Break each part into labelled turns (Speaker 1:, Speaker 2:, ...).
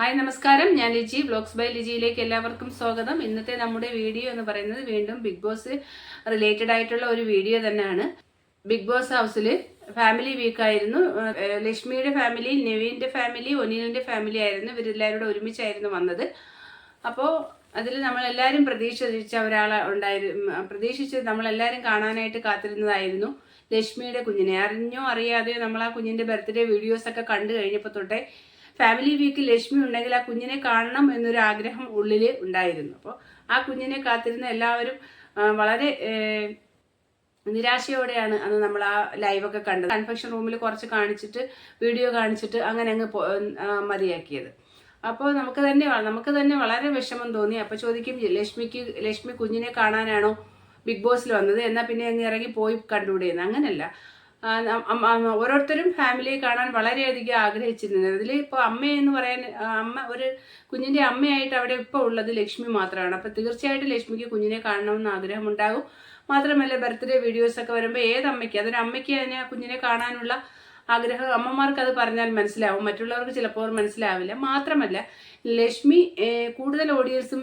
Speaker 1: Hi നമസ്കാരം. ഞാൻ Liji. Blogs by ലിജിയിലേക്ക് എല്ലാവർക്കും സ്വാഗതം. ഇന്നത്തെ നമ്മുടെ വീഡിയോ എന്ന് പറയുന്നത് വീണ്ടും ബിഗ് ബോസ് റിലേറ്റഡ് ആയിട്ടുള്ള ഒരു വീഡിയോ തന്നെയാണ്. ബിഗ് ബോസ് ഹൗസിൽ ഫാമിലി വീക്ക് ആയിരുന്നു. ലക്ഷ്മിയുടെ ഫാമിലി നെവീന്റെ ഫാമിലി ഒനീലിന്റെ ഫാമിലി ആയിരുന്നു. ഇവരെല്ലാവരും കൂടെ ഒരുമിച്ചായിരുന്നു വന്നത്. അപ്പോൾ അതിൽ നമ്മളെല്ലാവരും പ്രതീക്ഷിച്ച ഒരാൾ ഉണ്ടായിരുന്നു പ്രതീക്ഷിച്ച് നമ്മളെല്ലാവരും കാണാനായിട്ട് കാത്തിരുന്നതായിരുന്നു ലക്ഷ്മിയുടെ കുഞ്ഞിനെ. അറിഞ്ഞോ അറിയാതെയോ നമ്മൾ ആ കുഞ്ഞിന്റെ ബർത്ത്ഡേ വീഡിയോസൊക്കെ കണ്ടു കഴിഞ്ഞപ്പോൾ തൊട്ടേ ഫാമിലി വീക്കിൽ ലക്ഷ്മി ഉണ്ടെങ്കിൽ ആ കുഞ്ഞിനെ കാണണം എന്നൊരു ആഗ്രഹം ഉള്ളിൽ ഉണ്ടായിരുന്നു. അപ്പോൾ ആ കുഞ്ഞിനെ കാത്തിരുന്ന എല്ലാവരും വളരെ നിരാശയോടെയാണ് അന്ന് നമ്മൾ ആ ലൈവൊക്കെ കണ്ടത്. കൺഫെക്ഷൻ റൂമിൽ കുറച്ച് കാണിച്ചിട്ട് വീഡിയോ കാണിച്ചിട്ട് അങ്ങനെ അങ്ങ് മതിയാക്കിയത്. അപ്പോൾ നമുക്ക് തന്നെ നമുക്ക് തന്നെ വളരെ വിഷമം തോന്നി. അപ്പോൾ ചോദിക്കും ലക്ഷ്മിക്ക് ലക്ഷ്മി കുഞ്ഞിനെ കാണാനാണോ ബിഗ് ബോസിൽ വന്നത്? എന്നാൽ പിന്നെ അങ്ങ് ഇറങ്ങി പോയി കണ്ടുകൂടെയെന്ന് അങ്ങനല്ല. ഓരോരുത്തരും ഫാമിലിയെ കാണാൻ വളരെയധികം ആഗ്രഹിച്ചിരുന്നത്. അതിൽ ഇപ്പോൾ അമ്മയെന്ന് പറയാൻ അമ്മ ഒരു കുഞ്ഞിന്റെ അമ്മയായിട്ട് അവിടെ ഇപ്പോൾ ഉള്ളത് ലക്ഷ്മി മാത്രമാണ്. അപ്പോൾ തീർച്ചയായിട്ടും ലക്ഷ്മിക്ക് കുഞ്ഞിനെ കാണണമെന്ന് ആഗ്രഹമുണ്ടാകും. മാത്രമല്ല ബർത്ത്ഡേ വീഡിയോസൊക്കെ വരുമ്പോൾ ഏത് അമ്മയ്ക്ക്? അതൊരു അമ്മയ്ക്ക് തന്നെ കുഞ്ഞിനെ കാണാനുള്ള ആഗ്രഹം. അമ്മമാർക്ക് അത് പറഞ്ഞാൽ മനസ്സിലാവും. മറ്റുള്ളവർക്ക് ചിലപ്പോൾ മനസ്സിലാവില്ല. മാത്രമല്ല ലക്ഷ്മി കൂടുതൽ ഓഡിയൻസും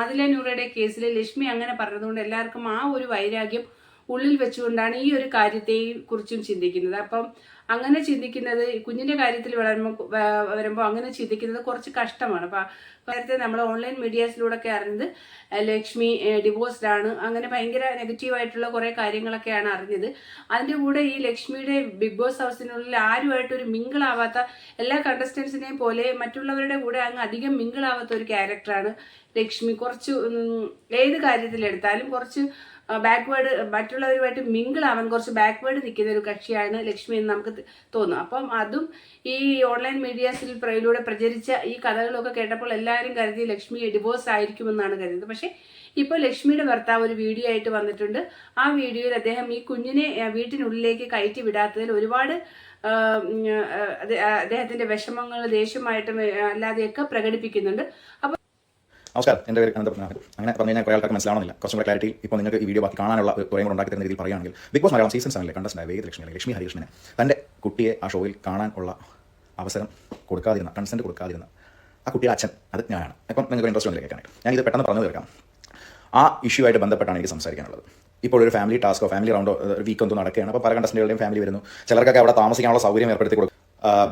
Speaker 1: ആദില നൂറയുടെ കേസിൽ ലക്ഷ്മി അങ്ങനെ പറഞ്ഞതുകൊണ്ട് എല്ലാവർക്കും ആ ഒരു വൈരാഗ്യം ഉള്ളിൽ വെച്ചുകൊണ്ടാണ് ഈ ഒരു കാര്യത്തെ കുറിച്ചും ചിന്തിക്കുന്നത്. അപ്പം അങ്ങനെ ചിന്തിക്കുന്നത് കുഞ്ഞിന്റെ കാര്യത്തിൽ വളരുമ്പോൾ വരുമ്പോൾ അങ്ങനെ ചിന്തിക്കുന്നത് കുറച്ച് കഷ്ടമാണ്. അപ്പം നേരത്തെ നമ്മൾ ഓൺലൈൻ മീഡിയാസിലൂടെ ഒക്കെ അറിഞ്ഞത് ലക്ഷ്മി ഡിവോഴ്സ്ഡ് ആണ്. അങ്ങനെ ഭയങ്കര നെഗറ്റീവായിട്ടുള്ള കുറേ കാര്യങ്ങളൊക്കെയാണ് അറിഞ്ഞത്. അതിന്റെ കൂടെ ഈ ലക്ഷ്മിയുടെ ബിഗ് ബോസ് ഹൗസിനുള്ളിൽ ആരുമായിട്ട് ഒരു മിങ്കിളാവാത്ത എല്ലാ കണ്ടസ്റ്റൻസിനെയും പോലെ മറ്റുള്ളവരുടെ കൂടെ അങ്ങ് അധികം മിങ്കിളാവാത്ത ഒരു ക്യാരക്ടറാണ് ലക്ഷ്മി. കുറച്ച് ഏത് കാര്യത്തിലെടുത്താലും കുറച്ച് ബാക്ക്വേർഡ് മറ്റുള്ളവരുമായിട്ട് മിങ്കിളാവാൻ കുറച്ച് ബാക്ക്വേഡ് നിൽക്കുന്ന ഒരു കക്ഷിയാണ് ലക്ഷ്മി എന്ന് നമുക്ക് തോന്നും. അപ്പം അതും ഈ ഓൺലൈൻ മീഡിയാസിൽ പ്രയിലൂടെ പ്രചരിച്ച ഈ കഥകളൊക്കെ കേട്ടപ്പോൾ എല്ലാവരും കരുതി ലക്ഷ്മി ഡിവോഴ്സ് ആയിരിക്കുമെന്നാണ് കരുതുന്നത്. പക്ഷേ ഇപ്പോൾ ലക്ഷ്മിയുടെ ഭർത്താവ് ഒരു വീഡിയോ ആയിട്ട് വന്നിട്ടുണ്ട്. ആ വീഡിയോയിൽ അദ്ദേഹം ഈ കുഞ്ഞിനെ വീട്ടിനുള്ളിലേക്ക് കയറ്റി വിടാത്തതിൽ ഒരുപാട് അദ്ദേഹത്തിന്റെ വിഷമങ്ങൾ ദേഷ്യമായിട്ടും അല്ലാതെയൊക്കെ പ്രകടിപ്പിക്കുന്നുണ്ട്. അപ്പോൾ
Speaker 2: നമസ്കാരം. എന്റെ പേര് അനന്തപത്മനാഭൻ. അങ്ങനെ പറഞ്ഞു കഴിഞ്ഞാൽ കുറേ ആൾക്കാർക്ക് മനസ്സിലാവണമെന്നില്ല. കുറച്ചും കൂടെ ക്ലാരിറ്റി ഇപ്പോൾ നിങ്ങൾക്ക് ഈ വീഡിയോ ബാക്കി കാണാനുള്ള കുറേ കൂടെ ഉണ്ടാക്കി തരുന്ന രീതിയിൽ പറയുകയാണെങ്കിൽ ബിഗ് ബോസ് മലയാളം സീസൺ സെവനിലെ കണ്ടസ്റ്റന്റ് വേദ ലക്ഷ്മി അല്ലെങ്കിൽ ലക്ഷ്മി ഹരികൃഷ്ണനെ. തന്റെ കുട്ടിയെ ആ ഷോയിൽ കാണാൻ ഉള്ള അവസരം കൊടുക്കാതിരുന്ന കൺസെന്റ് കൊടുക്കാതിരുന്ന ആ കുട്ടിയുടെ അച്ഛൻ അത് ഞാനാണ് ഇപ്പം നിങ്ങൾക്ക് ഇൻട്രസ്റ്റ് ഉണ്ടെങ്കിൽ കേൾക്കാനായിട്ട്. ഇത് പെട്ടെന്ന് പറഞ്ഞു തീർക്കാം. ആ ഇഷ്യൂ ആയിട്ട് ബന്ധപ്പെട്ടാണ് എനിക്ക് സംസാരിക്കാനുള്ളത്. ഇപ്പോൾ ഒരു ഫാമിലി ടാസ്കോ ഫാമിലി റൗണ്ടോ വീക്ക് എന്തോ നടക്കുകയാണ്. അപ്പോൾ പല കണ്ടസ്റ്റന്റുകളുടെയും ഫാമിലി വരുന്നു. ചിലർക്കൊക്കെ അവിടെ താമസിക്കാനുള്ള സൗകര്യം ഏർപ്പെടുത്തി കൊടുക്കും.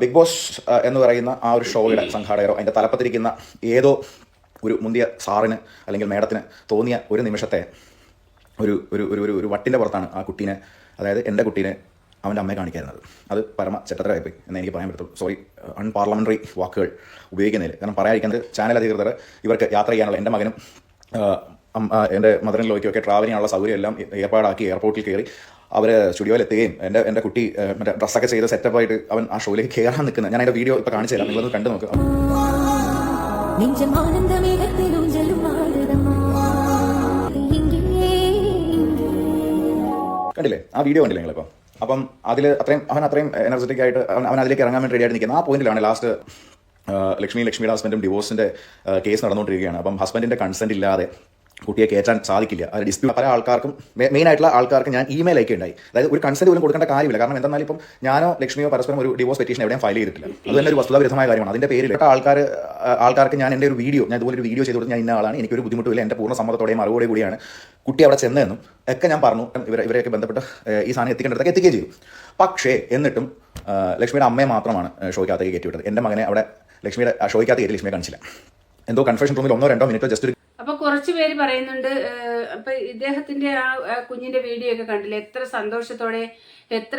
Speaker 2: ബിഗ് ബോസ് എന്ന് പറയുന്ന ആ ഒരു ഷോയുടെ സംഘാടകരോ അതിന്റെ തലപ്പത്തിരിക്കുന്ന ഏതോ ഒരു മുന്തിയ സാറിന് അല്ലെങ്കിൽ മേഡത്തിന് തോന്നിയ ഒരു നിമിഷത്തെ ഒരു ഒരു ഒരു ഒരു ഒരു വട്ടിന്റെ പുറത്താണ് ആ കുട്ടീനെ അതായത് എന്റെ കുട്ടീനെ അവന്റെ അമ്മയെ കാണിക്കായിരുന്നത്. അത് പരമ ചെറ്റത്തരായിപ്പോയി എന്ന് എനിക്ക് പറയാൻ പറ്റത്തുള്ളൂ. സോറി അൺപാർലമെന്ററി വാക്കുകൾ ഉപയോഗിക്കുന്നതിൽ. കാരണം പറയാതിരിക്കുന്നത് ചാനൽ അധികൃതർ ഇവർക്ക് യാത്ര ചെയ്യാനുള്ള എന്റെ മകനും എന്റെ മദറിൻ ലോയ്ക്കൊക്കെ ട്രാവൽ ചെയ്യാനുള്ള സൗകര്യം എല്ലാം ഏർപ്പാടാക്കി എയർപോർട്ടിൽ കയറി അവർ സ്റ്റുഡിയോയിൽ എത്തുകയും എന്റെ എന്റെ കുട്ടി മറ്റേ ഡ്രസ്സൊക്കെ ചെയ്ത് സെറ്റപ്പായിട്ട് അവൻ ആ ഷോയിലേക്ക് കയറാൻ നിൽക്കുന്നത് ഞാൻ അതിന്റെ വീഡിയോ ഇപ്പോൾ കാണിച്ചു തരാം നിങ്ങളൊന്ന് കണ്ടു നോക്കുക
Speaker 3: நெஞ்சம் ஆனந்த மேகத்தில் ஊஞ்சலும் ஆடுதம்மா இங்கே இங்கே
Speaker 2: കണ്ടില്ലേ ആ വീഡിയോ കണ്ടില്ലേ നിങ്ങളിപ്പോൾ അപ്പം അതിൽ അത്രയും അവൻ അത്രയും എനർജറ്റിക് ആയിട്ട് അവൻ അവൻ അതിലേക്ക് ഇറങ്ങാൻ വേണ്ടി റെഡിയായിട്ട് നിൽക്കുന്നത് ആ പോയിന്റിലാണ് ലാസ്റ്റ് ലക്ഷ്മി ലക്ഷ്മിയുടെ ഹസ്ബൻഡും ഡിവോഴ്സിന്റെ കേസ് നടന്നുകൊണ്ടിരിക്കുകയാണ് അപ്പം ഹസ്ബൻഡിന്റെ കൺസെന്റ് ഇല്ലാതെ കുട്ടിയെ കയറ്റാൻ സാധിക്കില്ല. അത് ഡിസ്പ്യൂട്ട് പല ആൾക്കാർക്കും മെയിൻ ആയിട്ടുള്ള ആൾക്കാർക്ക് ഞാൻ ഇമെയിൽ അയക്കുക ഉണ്ടായി അതായത് ഒരു കൺസെന്റ് പോലും കൊടുക്കേണ്ട കാര്യമില്ല. കാരണം എന്തെന്നാലും ഇപ്പം ഞാനോ ലക്ഷ്മിയോ പരസ്പരം ഒരു ഡിവോഴ്സ് പെറ്റീഷൻ എവിടെയും ഫയൽ ചെയ്തിട്ടില്ല. അത് തന്നെ ഒരു വസ്തുതാവിരുദ്ധമായ കാര്യമാണ്. അതിന്റെ പേരിൽ ആൾക്കാർ ആൾക്കാർക്ക് ഞാൻ എന്റെ ഒരു വീഡിയോ ഞാൻ ഇതുപോലെ ഒരു വീഡിയോ ചെയ്തു ഞാൻ ഇന്ന ആളാണ്. എനിക്കൊരു ബുദ്ധിമുട്ടില്ല എന്റെ പൂർണ സമ്മതത്തോടെയും മറുപടി കൂടിയാണ് കുട്ടി അവിടെ ചെന്നെന്നും ഒക്കെ ഞാൻ പറഞ്ഞു. ഇവരെ ഇവരെയൊക്കെ ബന്ധപ്പെട്ട് ഈ സാധനം എത്തിക്കേണ്ടതൊക്കെ എത്തിക്കുകയും ചെയ്തു. പക്ഷേ എന്നിട്ടും ലക്ഷ്മിയുടെ അമ്മയെ മാത്രമാണ് ഷോയ്ക്കകത്തേക്ക് കയറ്റി വിട്ടത് എന്റെ മകനെ അവിടെ ലക്ഷ്മിയുടെ ഷോയ്ക്കകത്ത് കയറ്റി ലക്ഷ്മിയെ കാണിച്ചില്ല. എന്തോ കൺഫ്യൂഷൻ റൂമിൽ ഒന്നോ രണ്ടോ മിനിറ്റോ ജസ്റ്റ് ഒരു
Speaker 1: കുറച്ച് പേര് പറയുന്നുണ്ട് അപ്പൊ ഇദ്ദേഹത്തിന്റെ ആ കുഞ്ഞിന്റെ വീഡിയോ ഒക്കെ കണ്ടില്ലേ? എത്ര സന്തോഷത്തോടെ എത്ര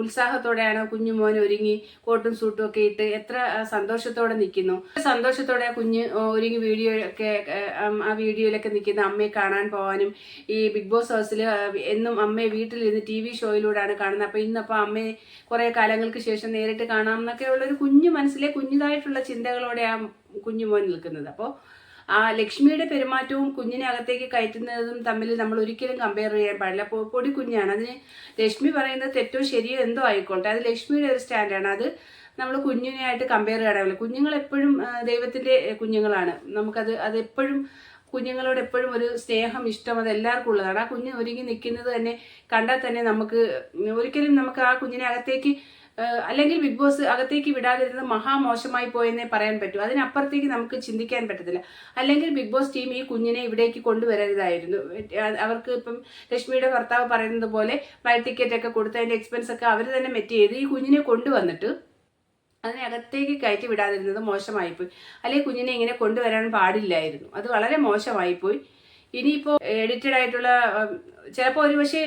Speaker 1: ഉത്സാഹത്തോടെയാണ് കുഞ്ഞു മോൻ ഒരുങ്ങി കോട്ടും സൂട്ടും ഒക്കെ ഇട്ട് എത്ര സന്തോഷത്തോടെ നിൽക്കുന്നു. സന്തോഷത്തോടെ ആ കുഞ്ഞ് ഒരുങ്ങി വീഡിയോ ഒക്കെ ആ വീഡിയോയിലൊക്കെ നിൽക്കുന്ന അമ്മയെ കാണാൻ പോകാനും ഈ ബിഗ് ബോസ് ഹൗസിൽ എന്നും അമ്മയെ വീട്ടിലിരുന്ന് ടി വി ഷോയിലൂടെയാണ് കാണുന്നത്. അപ്പൊ ഇന്നപ്പോൾ അമ്മയെ കുറെ കാലങ്ങൾക്ക് ശേഷം നേരിട്ട് കാണാം എന്നൊക്കെ ഉള്ള ഒരു കുഞ്ഞു മനസ്സിലെ കുഞ്ഞുതായിട്ടുള്ള ചിന്തകളോടെ ആ കുഞ്ഞു മോൻ നിൽക്കുന്നത്. അപ്പോൾ ആ ലക്ഷ്മിയുടെ പെരുമാറ്റവും കുഞ്ഞിനെ അകത്തേക്ക് കയറ്റുന്നതും തമ്മിൽ നമ്മൾ ഒരിക്കലും കമ്പയർ ചെയ്യാൻ പാടില്ല. പൊടി കുഞ്ഞാണ്. അതിന് ലക്ഷ്മി പറയുന്നത് തെറ്റോ ശരിയോ എന്തോ ആയിക്കോട്ടെ. അത് ലക്ഷ്മിയുടെ ഒരു സ്റ്റാൻഡാണ് അത് നമ്മൾ കുഞ്ഞിനെയായിട്ട് കമ്പയർ ചെയ്യാനാവില്ല കുഞ്ഞുങ്ങൾ എപ്പോഴും ദൈവത്തിന്റെ കുഞ്ഞുങ്ങളാണ്. നമുക്കത് അത് എപ്പോഴും കുഞ്ഞുങ്ങളോട് എപ്പോഴും ഒരു സ്നേഹം ഇഷ്ടം അത് എല്ലാവർക്കും ഉള്ളതാണ്. ആ കുഞ്ഞ് ഒരുങ്ങി നിൽക്കുന്നത് തന്നെ കണ്ടാൽ തന്നെ നമുക്ക് ഒരിക്കലും നമുക്ക് ആ കുഞ്ഞിനെ അകത്തേക്ക് അല്ലെങ്കിൽ ബിഗ് ബോസ് അകത്തേക്ക് വിടാതിരുന്നത് മഹാമോശമായി പോയെന്നേ പറയാൻ പറ്റൂ. അതിനപ്പുറത്തേക്ക് നമുക്ക് ചിന്തിക്കാൻ പറ്റത്തില്ല. അല്ലെങ്കിൽ ബിഗ് ബോസ് ടീം ഈ കുഞ്ഞിനെ ഇവിടേക്ക് കൊണ്ടുവരരുതായിരുന്നു. അവർക്ക് ഇപ്പം ലക്ഷ്മിയുടെ ഭർത്താവ് പറയുന്നത് പോലെ ഫ്ലൈറ്റ് ടിക്കറ്റ് ഒക്കെ കൊടുത്ത് അതിന്റെ എക്സ്പെൻസ് ഒക്കെ അവർ തന്നെ മെറ്റ് ചെയ്ത് ഈ കുഞ്ഞിനെ കൊണ്ടുവന്നിട്ട് അതിനെ അകത്തേക്ക് കയറ്റി വിടാതിരുന്നത് മോശമായിപ്പോയി. അല്ലെങ്കിൽ കുഞ്ഞിനെ ഇങ്ങനെ കൊണ്ടുവരാൻ പാടില്ലായിരുന്നു. അത് വളരെ മോശമായിപ്പോയി. ഇനിയിപ്പോൾ എഡിറ്റഡ് ആയിട്ടുള്ള ചിലപ്പോൾ ഒരു പക്ഷേ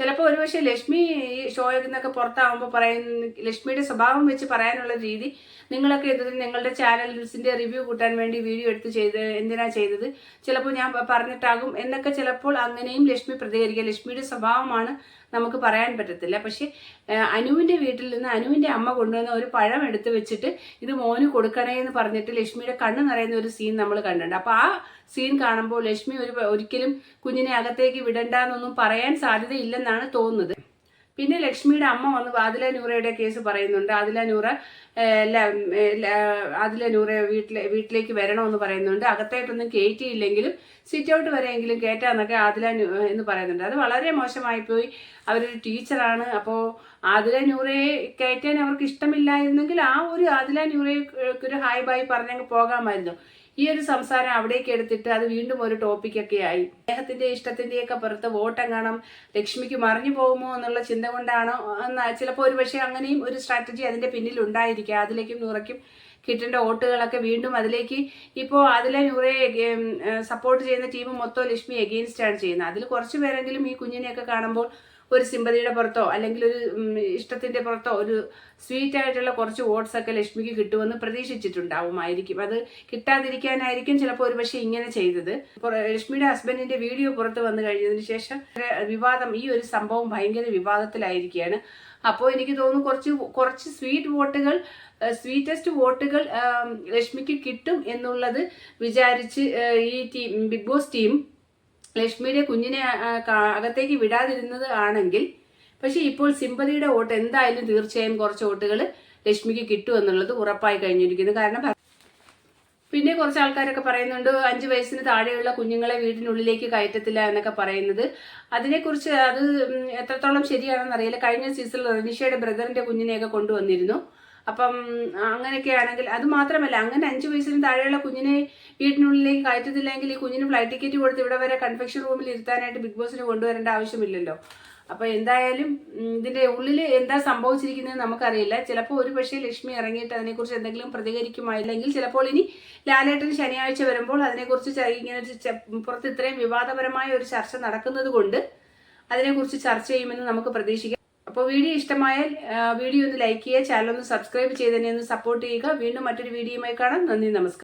Speaker 1: ചിലപ്പോൾ ഒരുപക്ഷെ ലക്ഷ്മി ഈ ഷോയിൽ നിന്നൊക്കെ പുറത്താവുമ്പോൾ പറയുന്ന ലക്ഷ്മിയുടെ സ്വഭാവം വെച്ച് പറയാനുള്ള രീതി നിങ്ങളൊക്കെ ഇത് നിങ്ങളുടെ ചാനൽസിന്റെ റിവ്യൂ കൂട്ടാൻ വേണ്ടി വീഡിയോ എടുത്ത് ചെയ്ത് എന്തിനാ ചെയ്തത്? ചിലപ്പോൾ ഞാൻ പറഞ്ഞിട്ടാകും. എന്നൊക്കെ ചിലപ്പോൾ അങ്ങനെയും ലക്ഷ്മി പ്രതികരിക്കുക ലക്ഷ്മിയുടെ സ്വഭാവമാണ് നമുക്ക് പറയാൻ പറ്റത്തില്ല. പക്ഷെ അനുവിന്റെ വീട്ടിൽ നിന്ന് അനുവിന്റെ അമ്മ കൊണ്ടുവന്ന ഒരു പഴം എടുത്ത് വെച്ചിട്ട് ഇത് മോന് കൊടുക്കണേ എന്ന് പറഞ്ഞിട്ട് ലക്ഷ്മിയുടെ കണ്ണ് നിറയുന്ന ഒരു സീൻ നമ്മൾ കണ്ടിട്ടുണ്ട്. അപ്പോൾ ആ സീൻ കാണുമ്പോൾ ലക്ഷ്മി ഒരു ഒരിക്കലും കുഞ്ഞിനെ അകത്തേക്ക് വിടണ്ടെന്നൊന്നും പറയാൻ സാധ്യതയില്ലെന്നാണ് തോന്നുന്നത്. പിന്നെ ലക്ഷ്മിയുടെ അമ്മ വന്ന് ആദില നൂറയുടെ കേസ് പറയുന്നുണ്ട്. ആദില നൂറ ആദില നൂറ വീട്ടിലെ വീട്ടിലേക്ക് വരണമെന്ന് പറയുന്നുണ്ട്. അകത്തായിട്ടൊന്നും കയറ്റിയില്ലെങ്കിലും സിറ്റ് ഔട്ട് വരെയെങ്കിലും കയറ്റാന്നൊക്കെ ആദില എന്ന് പറയുന്നുണ്ട്. അത് വളരെ മോശമായി പോയി അവരൊരു ടീച്ചറാണ് അപ്പോൾ ആദില നൂറയെ കയറ്റാൻ അവർക്ക് ഇഷ്ടമില്ലായിരുന്നെങ്കിൽ ആ ഒരു ആദില നൂറയെ ഒരു ഹായ് ബായ് പറഞ്ഞങ്ങ് പോകാമായിരുന്നു. ഈ ഒരു സംസാരം അവിടേക്ക് എടുത്തിട്ട് അത് വീണ്ടും ഒരു ടോപ്പിക്കൊക്കെ ആയി. അദ്ദേഹത്തിന്റെ ഇഷ്ടത്തിന്റെയൊക്കെ പുറത്ത് വോട്ടെങ്ങാണം ലക്ഷ്മിക്ക് മറിഞ്ഞു പോകുമോ എന്നുള്ള ചിന്ത കൊണ്ടാണോ എന്ന് ചിലപ്പോൾ ഒരു പക്ഷേ അങ്ങനെയും ഒരു സ്ട്രാറ്റജി അതിന്റെ പിന്നിൽ ഉണ്ടായിരിക്കും. അതിലേക്കും നൂറയ്ക്കും കിട്ടേണ്ട വോട്ടുകളൊക്കെ വീണ്ടും അതിലേക്ക് ഇപ്പോൾ അതിലെ നൂറയെ സപ്പോർട്ട് ചെയ്യുന്ന ടീം മൊത്തം ലക്ഷ്മി എഗെയിൻസ്റ്റ് ആണ് ചെയ്യുന്നത്. അതിൽ കുറച്ച് പേരെങ്കിലും ഈ കുഞ്ഞിനെയൊക്കെ കാണുമ്പോൾ ഒരു സിമ്പതിയുടെ പുറത്തോ അല്ലെങ്കിൽ ഒരു ഇഷ്ടത്തിന്റെ പുറത്തോ ഒരു സ്വീറ്റ് ആയിട്ടുള്ള കുറച്ച് വോട്ട്സ് ഒക്കെ ലക്ഷ്മിക്ക് കിട്ടുമെന്ന് പ്രതീക്ഷിച്ചിട്ടുണ്ടാവുമായിരിക്കും. അത് കിട്ടാതിരിക്കാനായിരിക്കും ചിലപ്പോൾ ഒരു പക്ഷേ ഇങ്ങനെ ചെയ്തത്. ലക്ഷ്മിയുടെ ഹസ്ബൻഡിന്റെ വീഡിയോ പുറത്ത് വന്നു കഴിഞ്ഞതിന് ശേഷം വിവാദം ഈ ഒരു സംഭവം ഭയങ്കര വിവാദത്തിലായിരിക്കുകയാണ്. അപ്പോൾ എനിക്ക് തോന്നുന്നു കുറച്ച് കുറച്ച് സ്വീറ്റ് വോട്ടുകൾ സ്വീറ്റസ്റ്റ് വോട്ടുകൾ ലക്ഷ്മിക്ക് കിട്ടും എന്നുള്ളത് വിചാരിച്ച് ഈ ടീം ബിഗ് ബോസ് ടീം ലക്ഷ്മിയുടെ കുഞ്ഞിനെ അകത്തേക്ക് വിടാതിരുന്നത് ആണെങ്കിൽ പക്ഷെ ഇപ്പോൾ സിമ്പതിയുടെ വോട്ട് എന്തായാലും തീർച്ചയായും കുറച്ച് വോട്ടുകൾ ലക്ഷ്മിക്ക് കിട്ടും എന്നുള്ളത് ഉറപ്പായി കഴിഞ്ഞിരിക്കുന്നു. കാരണം പിന്നെ കുറച്ച് ആൾക്കാരൊക്കെ പറയുന്നുണ്ട് അഞ്ചു വയസ്സിന് താഴെയുള്ള കുഞ്ഞുങ്ങളെ വീടിനുള്ളിലേക്ക് കയറ്റത്തില്ല എന്നൊക്കെ പറയുന്നത്. അതിനെക്കുറിച്ച് അത് എത്രത്തോളം ശരിയാണെന്ന് അറിയില്ല കഴിഞ്ഞ സീസണിൽ റനീഷയുടെ ബ്രദറിന്റെ കുഞ്ഞിനെയൊക്കെ കൊണ്ടുവന്നിരുന്നു. അപ്പം അങ്ങനെയൊക്കെ ആണെങ്കിൽ അത് മാത്രമല്ല അങ്ങനെ അഞ്ച് വയസ്സിന് താഴെയുള്ള കുഞ്ഞിനെ വീട്ടിനുള്ളിലേക്ക് കയറ്റത്തില്ലെങ്കിൽ ഈ കുഞ്ഞിന് ഫ്ലൈറ്റ് ടിക്കറ്റ് കൊടുത്ത് ഇവിടെ വരെ കൺഫെക്ഷൻ റൂമിൽ ഇരുത്താനായിട്ട് ബിഗ് ബോസിന് കൊണ്ടുവരേണ്ട ആവശ്യമില്ലല്ലോ. അപ്പോൾ എന്തായാലും ഇതിന്റെ ഉള്ളിൽ എന്താ സംഭവിച്ചിരിക്കുന്നത് നമുക്കറിയില്ല. ചിലപ്പോൾ ഒരു പക്ഷേ ലക്ഷ്മി ഇറങ്ങിയിട്ട് അതിനെക്കുറിച്ച് എന്തെങ്കിലും പ്രതികരിക്കുമായില്ലെങ്കിൽ ചിലപ്പോൾ ഇനി ലാലേട്ടൻ ശനിയാഴ്ച വരുമ്പോൾ അതിനെക്കുറിച്ച് ഇങ്ങനെ പുറത്ത് ഇത്രയും വിവാദപരമായ ഒരു ചർച്ച നടക്കുന്നത് കൊണ്ട് അതിനെക്കുറിച്ച് ചർച്ച ചെയ്യുമെന്ന് നമുക്ക് പ്രതീക്ഷിക്കാം. അപ്പോൾ വീഡിയോ ഇഷ്ടമായാൽ വീഡിയോ ഒന്ന് ലൈക്ക് ചെയ്യുക ചാനൽ ഒന്ന് സബ്സ്ക്രൈബ് ചെയ്ത് തന്നെ ഒന്ന് സപ്പോർട്ട് ചെയ്യുക. വീണ്ടും മറ്റൊരു വീഡിയോയുമായി കാണാം. നന്ദി നമസ്കാരം.